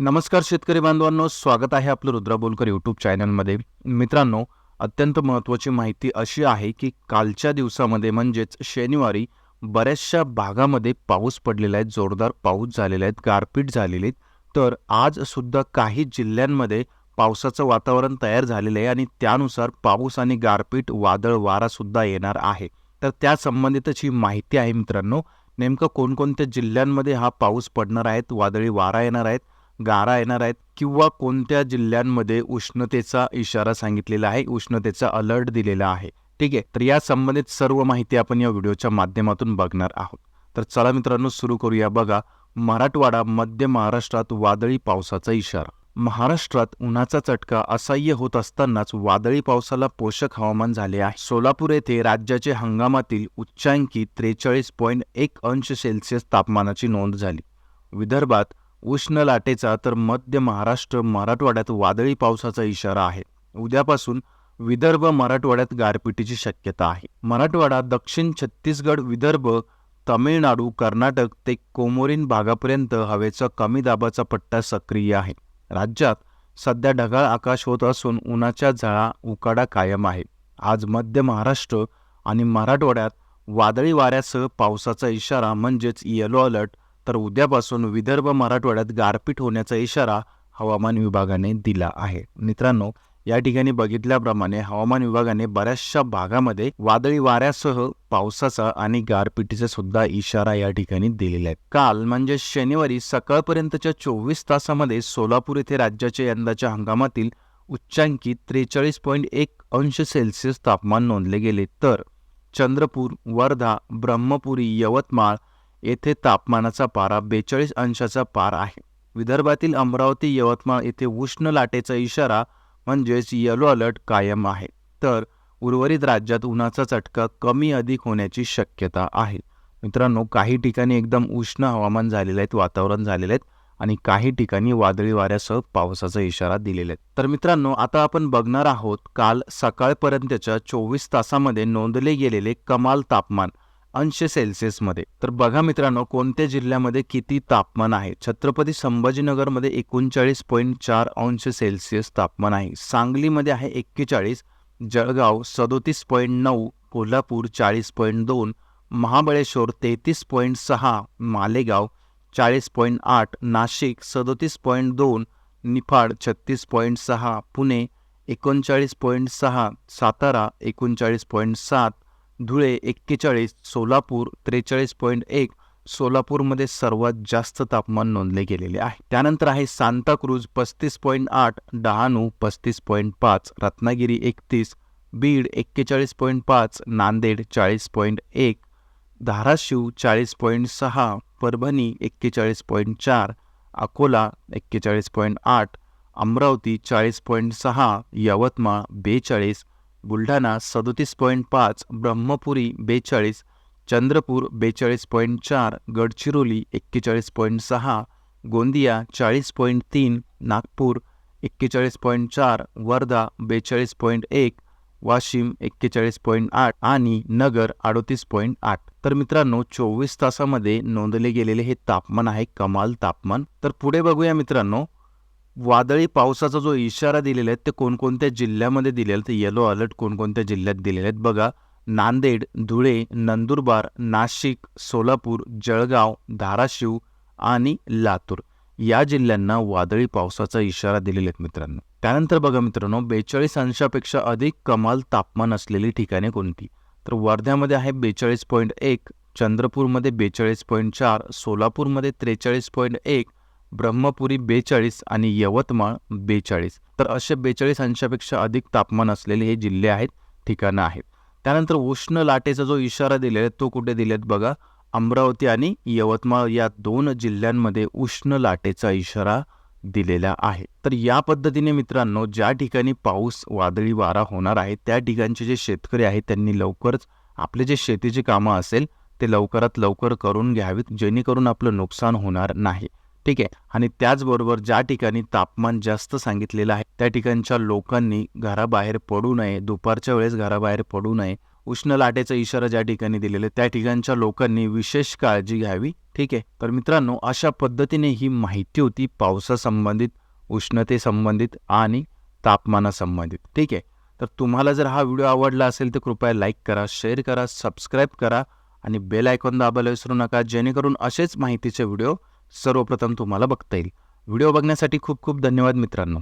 नमस्कार शेतकरी बांधवांनो स्वागत आहे आपलं रुद्रा बोलकर यूट्यूब चॅनलमध्ये मित्रांनो अत्यंत महत्त्वाची माहिती अशी आहे की कालच्या दिवसामध्ये म्हणजेच शनिवारी बऱ्याचशा भागामध्ये पाऊस पडलेला आहे जोरदार पाऊस झालेला आहे गारपीट झालेली तर आज सुद्धा काही जिल्ह्यांमध्ये पावसाचं वातावरण तयार झालेलं आहे आणि त्यानुसार पाऊस आणि गारपीट वादळ वारासुद्धा येणार आहे. तर त्या संबंधितच ही माहिती आहे मित्रांनो नेमकं कोणकोणत्या जिल्ह्यांमध्ये हा पाऊस पडणार आहेत वादळी वारा येणार आहेत गारा येणार आहेत किंवा कोणत्या जिल्ह्यांमध्ये उष्णतेचा इशारा सांगितलेला आहे उष्णतेचा अलर्ट दिलेला आहे. ठीक आहे? तर या संबंधित सर्व माहिती आपण या व्हिडिओच्या माध्यमातून बघणार आहोत. तर चला मित्रांनो सुरू करूया. बघा मराठवाडा मध्य महाराष्ट्रात वादळी पावसाचा इशारा. महाराष्ट्रात उन्हाचा चटका असह्य होत असतानाच वादळी पावसाला पोषक हवामान झाले आहे. सोलापूर येथे राज्याचे हंगामातील उच्चांकी त्रेचाळीस पॉईंट एक अंश सेल्सिअस तापमानाची नोंद झाली. विदर्भात उष्ण लाटेचा तर मध्य महाराष्ट्र मराठवाड्यात वादळी पावसाचा इशारा आहे. उद्यापासून विदर्भ मराठवाड्यात गारपिटीची शक्यता आहे. मराठवाडा दक्षिण छत्तीसगड विदर्भ तमिळनाडू कर्नाटक ते कोमोरीन भागापर्यंत हवेचा कमी दाबाचा पट्टा सक्रिय आहे. राज्यात सध्या ढगाळ आकाश होत असून उन्हाच्या झळा उकाडा कायम आहे. आज मध्य महाराष्ट्र आणि मराठवाड्यात वादळी वाऱ्यासह पावसाचा इशारा म्हणजेच येलो अलर्ट तर उद्यापासून विदर्भ मराठवाड्यात गारपीट होण्याचा इशारा हवामान विभागाने दिला आहे. मित्रांनो या ठिकाणी बघितल्याप्रमाणे हवामान विभागाने बऱ्याचशा भागामध्ये वादळी वाऱ्यासह पावसाचा आणि गारपिटीचा सुद्धा इशारा या ठिकाणी दिलेला आहे. काल म्हणजे शनिवारी सकाळपर्यंतच्या चोवीस तासामध्ये सोलापूर येथे राज्याच्या यंदाच्या हंगामातील उच्चांकी त्रेचाळीस पॉईंट एक अंश सेल्सिअस तापमान नोंदले गेले. तर चंद्रपूर वर्धा ब्रह्मपुरी यवतमाळ येथे तापमानाचा पारा बेचाळीस अंशाचा पार आहे. विदर्भातील अमरावती यवतमाळ येथे उष्ण लाटेचा इशारा म्हणजेच येलो अलर्ट कायम आहे. तर उर्वरित राज्यात उन्हाचा चटका कमी अधिक होण्याची शक्यता आहे. मित्रांनो काही ठिकाणी एकदम उष्ण हवामान झालेलं आहेत वातावरण झालेलं आहेत आणि काही ठिकाणी वादळी वाऱ्यासह पावसाचा इशारा दिलेला आहे. तर मित्रांनो आता आपण बघणार आहोत काल सकाळपर्यंतच्या चोवीस तासामध्ये नोंदले गेलेले कमाल तापमान. अंश सेल्सिअसमध्ये. तर बघा मित्रांनो कोणत्या जिल्ह्यामध्ये किती तापमान आहे? छत्रपती संभाजीनगरमध्ये एकोणचाळीस पॉईंट चार अंश सेल्सिअस तापमान आहे. सांगलीमध्ये आहे एक्केचाळीस जळगाव सदोतीस पॉईंट नऊ कोल्हापूर चाळीस पॉईंट दोन महाबळेश्वर तेहतीस पॉईंट सहा मालेगाव चाळीस पॉईंट आठ नाशिक सदोतीस पॉईंट दोन निफाड छत्तीस पॉईंट सहा पुणे एकोणचाळीस पॉईंट सहा सातारा एकोणचाळीस पॉईंट सात धुळे एक्केचाळीस सोलापूर त्रेचाळीस पॉईंट एक सोलापूरमध्ये सर्वात जास्त तापमान नोंदले गेलेले आहे. त्यानंतर आहे सांताक्रूज पस्तीस पॉईंट आठ डहाणू पस्तीस पॉईंट पाच रत्नागिरी एकतीस बीड एक्केचाळीस पॉईंट पाच नांदेड चाळीस पॉईंट एक धाराशिव चाळीस पॉईंट सहा परभणी एक्केचाळीस पॉईंट चार अकोला एक्केचाळीस पॉईंट आठ अमरावती चाळीस पॉईंट सहा यवतमाळ बेचाळीस बुलढाणा सदोतीस पॉईंट पाच ब्रह्मपुरी बेचाळीस चंद्रपूर बेचाळीस पॉईंट चार गडचिरोली एक्केचाळीस पॉईंट सहा गोंदिया चाळीस पॉईंट तीन नागपूर एक्केचाळीस पॉईंट चार वर्धा बेचाळीस पॉईंट एक वाशिम एक्केचाळीस पॉईंट आठ आणि नगर अडोतीस पॉईंट आठ. तर मित्रांनो चोवीस तासामध्ये नोंदले गेलेले हे तापमान आहे कमाल तापमान. तर पुढे बघूया मित्रांनो वादळी पावसाचा जो इशारा दिलेला आहे ते कोणकोणत्या जिल्ह्यामध्ये दिलेला तर येलो अलर्ट कोणकोणत्या जिल्ह्यात दिलेले आहेत बघा नांदेड धुळे नंदुरबार नाशिक सोलापूर जळगाव धाराशिव आणि लातूर या जिल्ह्यांना वादळी पावसाचा इशारा दिलेला आहेत मित्रांनो. त्यानंतर बघा मित्रांनो बेचाळीस अंशापेक्षा अधिक कमाल तापमान असलेली ठिकाणे कोणती? तर वर्ध्यामध्ये आहे बेचाळीस पॉईंट एक चंद्रपूरमध्ये बेचाळीस पॉईंट चार सोलापूरमध्ये त्रेचाळीस पॉईंट एक ब्रह्मपुरी बेचाळीस आणि यवतमाळ बेचाळीस. तर असे बेचाळीस अंशापेक्षा अधिक तापमान असलेले हे जिल्हे आहेत ठिकाणं आहेत. त्यानंतर उष्ण लाटेचा जो इशारा दिलेला आहे तो कुठे दिलेत बघा. अमरावती आणि यवतमाळ या दोन जिल्ह्यांमध्ये उष्ण लाटेचा इशारा दिलेला आहे. तर या पद्धतीने मित्रांनो ज्या ठिकाणी पाऊस वादळी वारा होणार आहे त्या ठिकाणचे जे शेतकरी आहेत त्यांनी लवकरच आपले जे शेतीची कामं असेल ते लवकरात लवकर करून घ्यावीत जेणेकरून आपलं नुकसान होणार नाही. ठीक आहे. आणि त्याचबरोबर ज्या ठिकाणी तापमान जास्त सांगितलेलं आहे त्या ठिकाणच्या लोकांनी घराबाहेर पडू नये दुपारच्या वेळेस घराबाहेर पडू नये उष्ण लाटेचा इशारा ज्या ठिकाणी दिलेला आहे त्या ठिकाणच्या लोकांनी विशेष काळजी घ्यावी. ठीक ठीक आहे. तर मित्रांनो अशा पद्धतीने ही माहिती होती पावसासंबंधित उष्णतेसंबंधित आणि तापमानासंबंधित. ठीक आहे. तर तुम्हाला जर हा व्हिडिओ आवडला असेल तर कृपया लाईक करा शेअर करा सबस्क्राईब करा आणि बेल आयकॉन दाबायला विसरू नका जेणेकरून असेच माहितीचे व्हिडिओ सर्वप्रथम तुम्हाला बघता येईल. व्हिडिओ बघण्यासाठी खूप खूप धन्यवाद मित्रांनो.